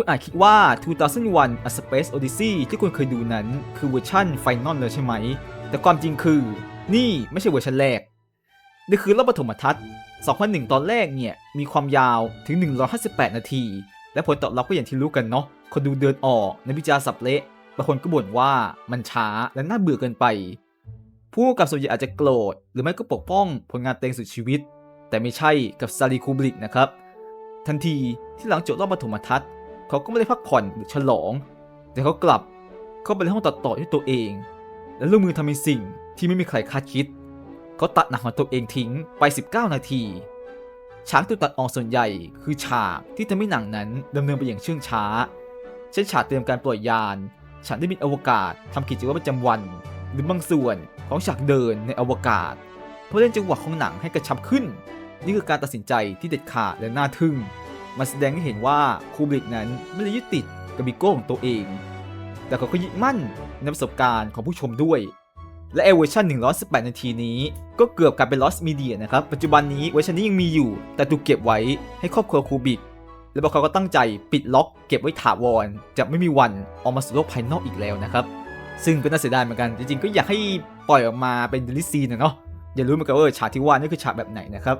คุณอาจคิดว่า 2001 A Space Odyssey ที่คุณเคยดูนั้น คือเวอร์ชั่นไฟนอลเลยใช่ไหม แต่ความจริงคือ นี่ไม่ใช่เวอร์ชันแรก นี่คือรอบปฐมทัศน์ 2001 ตอนแรกเนี่ย มีความยาวถึง 158 นาที และผลตอบรับก็อย่างที่รู้กันเนาะ คนดูเดินออกในวิจารณ์สับเละ บางคนก็บ่นว่ามันช้าและน่าเบื่อเกินไป ผู้กำกับส่วนใหญ่อาจจะโกรธ หรือไม่ก็ปกป้องผลงานเต็งสุดชีวิต แต่ไม่ใช่กับซารีคูบริกนะครับ ทันทีที่หลังจบรอบปฐมทัศน์ เขาก็ไม่ได้พักผ่อนหรือฉลอง แต่เขากลับเข้าไปในห้องตัดต่อด้วยตัวเอง และลงมือทำในสิ่งที่ไม่มีใครคาดคิด เขาตัดหนังของตัวเองทิ้งไป 19 นาทีฉากถูกตัดออกส่วนใหญ่คือฉากที่ทำให้หนังนั้นดำเนินไปอย่างเชื่องช้า เช่นฉากเตรียมการปล่อยยาน ฉากได้บินอวกาศทำกิจวัตรประจำวัน หรือบางส่วนของฉากเดินในอวกาศ เพื่อเล่นจังหวะของหนังให้กระชับขึ้น นี่คือการตัดสินใจที่เด็ดขาดและน่าทึ่ง มันแสดงให้เห็นว่าคูบริกนั้นไม่ได้ยึดติดกับบิโก้ของตัวเอง แต่เขาก็ยึดมั่นในประสบการณ์ของผู้ชมด้วย และไอเวอร์ชัน118 นาทีนี้ ก็เกือบกลายเป็น lost media นะครับ ปัจจุบันนี้เวอร์ชันนี้ยังมีอยู่ แต่ถูกเก็บไว้ให้ครอบครัวคูบิก และพวกเขาก็ตั้งใจปิดล็อกเก็บไว้ถาวร จะไม่มีวันออกมาสู่โลกภายนอกอีกแล้วนะครับ ซึ่งก็น่าเสียดายเหมือนกัน จริงๆ ก็อยากให้ปล่อยออกมาเป็นดิลิซีนนะเนาะอย่ารู้เหมือนกันว่าฉากที่ว่านี่คือฉากแบบไหนนะครับ